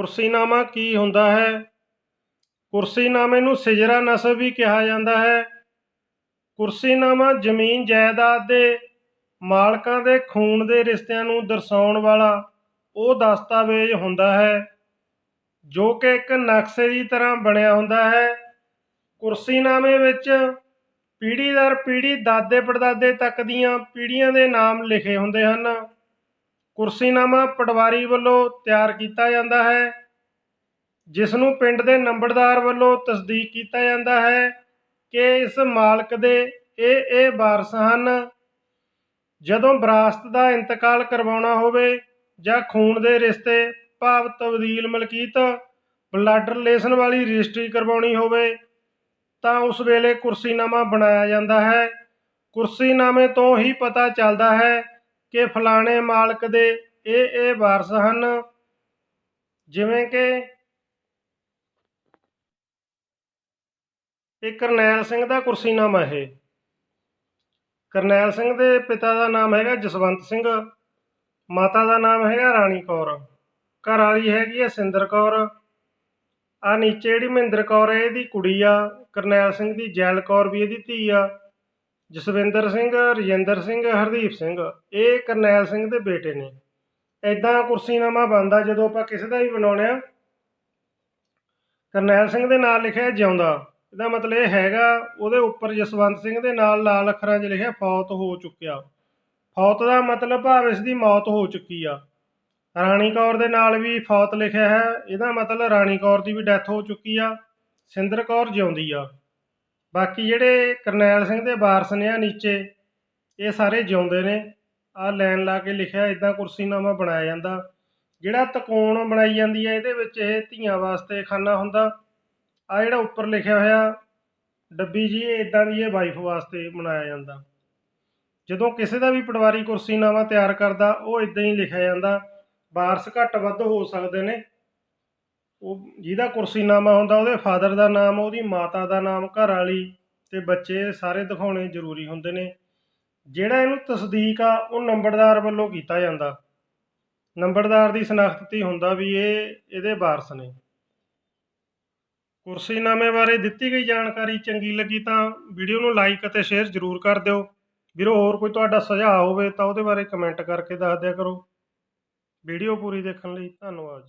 ਕੁਰਸੀਨਾਮਾ ਕੀ ਹੁੰਦਾ ਹੈ? ਕੁਰਸੀਨਾਮੇ ਨੂੰ ਸਿਜਰਾ ਨਸਬ ਵੀ ਕਿਹਾ ਜਾਂਦਾ ਹੈ। ਕੁਰਸੀਨਾਮਾ ਜ਼ਮੀਨ ਜਾਇਦਾਦ ਦੇ ਮਾਲਕਾਂ ਦੇ ਖੂਨ ਦੇ ਰਿਸ਼ਤਿਆਂ ਨੂੰ ਦਰਸਾਉਣ ਵਾਲਾ ਉਹ ਦਸਤਾਵੇਜ਼ ਹੁੰਦਾ ਹੈ, ਜੋ ਕਿ ਇੱਕ ਨਕਸ਼ੇ ਦੀ ਤਰ੍ਹਾਂ ਬਣਿਆ ਹੁੰਦਾ ਹੈ। ਕੁਰਸੀਨਾਮੇ ਵਿੱਚ ਪੀੜ੍ਹੀ ਦਰ ਪੀੜ੍ਹੀ ਦਾਦੇ ਪੜਦਾਦੇ ਤੱਕ ਦੀਆਂ ਪੀੜ੍ਹੀਆਂ ਦੇ ਨਾਮ ਲਿਖੇ ਹੁੰਦੇ ਹਨ। ਕੁਰਸੀਨਾਮਾ ਪਟਵਾਰੀ ਵੱਲੋਂ ਤਿਆਰ ਕੀਤਾ ਜਾਂਦਾ ਹੈ ਜਿਸ ਨੂੰ ਪਿੰਡ ਦੇ ਨੰਬਰਦਾਰ ਵੱਲੋਂ ਤਸਦੀਕ ਕੀਤਾ ਜਾਂਦਾ ਹੈ ਕਿ ਇਸ ਮਾਲਕ ਦੇ ਇਹ ਇਹ ਵਾਰਸ ਹਨ, ਜਦੋਂ ਵਿਰਾਸਤ ਦਾ ਇੰਤਕਾਲ ਕਰਵਾਉਣਾ ਹੋਵੇ ਜਾਂ ਖੂਨ ਦੇ ਰਿਸ਼ਤੇ ਭਾਵ ਤਬਦੀਲ ਮਲਕੀਤ ਬਲੱਡ ਰਿਲੇਸ਼ਨ ਵਾਲੀ ਰਜਿਸਟਰੀ ਕਰਵਾਉਣੀ ਹੋਵੇ, ਤਾਂ ਉਸ ਵੇਲੇ ਕੁਰਸੀਨਾਮਾ ਬਣਾਇਆ ਜਾਂਦਾ ਹੈ। ਕੁਰਸੀਨਾਮੇ ਤੋਂ ਹੀ ਪਤਾ ਚੱਲਦਾ ਹੈ ਕਿ ਫਲਾਣੇ ਮਾਲਕ ਦੇ ਇਹ ਇਹ ਵਾਰਸ ਹਨ, ਜਿਵੇਂ ਕਿ ਇਹ ਕਰਨੈਲ ਸਿੰਘ ਦਾ ਕੁਰਸੀਨਾਮਾ ਇਹ। ਕਰਨੈਲ ਸਿੰਘ ਦੇ ਪਿਤਾ ਦਾ ਨਾਮ ਹੈਗਾ ਜਸਵੰਤ ਸਿੰਘ, ਮਾਤਾ ਦਾ ਨਾਮ ਹੈਗਾ ਰਾਣੀ ਕੌਰ। ਘਰ ਵਾਲੀ ਹੈਗੀ ਹੈ ਸਿੰਦਰ ਕੌਰ। ਆ ਨੀਚੇ ਜਿਹੜੀ ਮਹਿੰਦਰ ਕੌਰ ਹੈ, ਇਹਦੀ ਕੁੜੀ ਆ। ਕਰਨੈਲ ਸਿੰਘ ਦੀ ਜੈਲ ਕੌਰ ਵੀ ਇਹਦੀ ਧੀ ਆ। ਜਸਵਿੰਦਰ ਸਿੰਘ, ਰਜਿੰਦਰ ਸਿੰਘ, ਹਰਦੀਪ ਸਿੰਘ, ਇਹ ਕਰਨੈਲ ਸਿੰਘ ਦੇ ਬੇਟੇ ਨੇ। ਐਦਾਂ ਕੁਰਸੀਨਾਮਾ ਬਣਦਾ ਜਦੋਂ ਆਪਾਂ ਕਿਸੇ ਦਾ ਵੀ ਬਣਾਉਣੇ ਆ ਕਰਨੈਲ ਸਿੰਘ ਦੇ ਨਾਲ ਲਿਖਿਆ ਜਿਉਂਦਾ। ਇਹਦਾ ਮਤਲਬ ਇਹ ਹੈਗਾ, ਉਹਦੇ ਉੱਪਰ ਜਸਵੰਤ ਸਿੰਘ ਦੇ ਨਾਲ ਲਾਲ ਅੱਖਰਾਂ 'ਚ ਲਿਖਿਆ, ਫੌਤ ਹੋ ਚੁੱਕਿਆ। ਫੌਤ ਦਾ ਮਤਲਬ ਭਾਵ ਇਸ ਦੀ ਮੌਤ ਹੋ ਚੁੱਕੀ ਆ। ਰਾਣੀ ਕੌਰ ਦੇ ਨਾਲ ਵੀ ਫੌਤ ਲਿਖਿਆ ਹੈ। ਇਹਦਾ ਮਤਲਬ ਰਾਣੀ ਕੌਰ ਦੀ ਵੀ ਡੈਥ ਹੋ ਚੁੱਕੀ ਆ। ਸਿੰਦਰ ਕੌਰ ਜਿਉਂਦੀ ਆ। ਬਾਕੀ ਜਿਹੜੇ ਕਰਨੈਲ ਸਿੰਘ ਦੇ ਵਾਰਸ ਨੇ ਆ ਨੀਚੇ, ਇਹ ਸਾਰੇ ਜਿਉਂਦੇ ਨੇ। ਆ ਲਾਈਨ ਲਾ ਕੇ ਲਿਖਿਆ ਇਦਾਂ ਕੁਰਸੀਨਾਮਾ ਬਣਾਇਆ ਜਾਂਦਾ। ਜਿਹੜਾ ਤਕੋਣ ਬਣਾਈ ਜਾਂਦੀ ਹੈ ਇਹਦੇ ਵਿੱਚ ਇਹ ਧੀਆਂ ਵਾਸਤੇ ਖਾਨਾ ਹੁੰਦਾ। ਆ ਜਿਹੜਾ ਉੱਪਰ ਲਿਖਿਆ ਹੋਇਆ, ਡੱਬੀ ਜੀ, ਇਹ ਇਦਾਂ ਦੀ ਇਹ ਵਾਈਫ ਵਾਸਤੇ ਬਣਾਇਆ ਜਾਂਦਾ। ਜਦੋਂ ਕਿਸੇ ਦਾ ਵੀ ਪਟਵਾਰੀ ਕੁਰਸੀਨਾਮਾ ਤਿਆਰ ਕਰਦਾ, ਉਹ ਇਦਾਂ ਹੀ ਲਿਖਿਆ ਜਾਂਦਾ। ਵਾਰਸ ਘੱਟ ਵੱਧ ਹੋ ਸਕਦੇ ਨੇ। ਉਹ ਜਿਹਦਾ ਕੁਰਸੀਨਾਮਾ ਹੁੰਦਾ, ਉਹਦੇ ਫਾਦਰ ਦਾ ਨਾਮ, ਉਹਦੀ ਮਾਤਾ ਦਾ ਨਾਮ, ਘਰ ਵਾਲੀ ਅਤੇ ਬੱਚੇ ਸਾਰੇ ਦਿਖਾਉਣੇ ਜ਼ਰੂਰੀ ਹੁੰਦੇ ਨੇ। ਜਿਹੜਾ ਇਹਨੂੰ ਤਸਦੀਕ ਆ, ਉਹ ਨੰਬਰਦਾਰ ਵੱਲੋਂ ਕੀਤਾ ਜਾਂਦਾ। ਨੰਬਰਦਾਰ ਦੀ ਸ਼ਨਾਖਤ ਤੇ ਹੁੰਦਾ ਵੀ ਇਹ, ਇਹਦੇ ਵਾਰਸ ਨੇ। ਕੁਰਸੀਨਾਮੇ ਬਾਰੇ ਦਿੱਤੀ ਗਈ ਜਾਣਕਾਰੀ ਚੰਗੀ ਲੱਗੀ ਤਾਂ ਵੀਡੀਓ ਨੂੰ ਲਾਈਕ ਅਤੇ ਸ਼ੇਅਰ ਜ਼ਰੂਰ ਕਰ ਦਿਓ। ਵੀਰੋ, ਹੋਰ ਕੋਈ ਤੁਹਾਡਾ ਸੁਝਾਅ ਹੋਵੇ ਤਾਂ ਉਹਦੇ ਬਾਰੇ ਕਮੈਂਟ ਕਰਕੇ ਦੱਸ ਦਿਆ ਕਰੋ। ਵੀਡੀਓ ਪੂਰੀ ਦੇਖਣ ਲਈ ਧੰਨਵਾਦ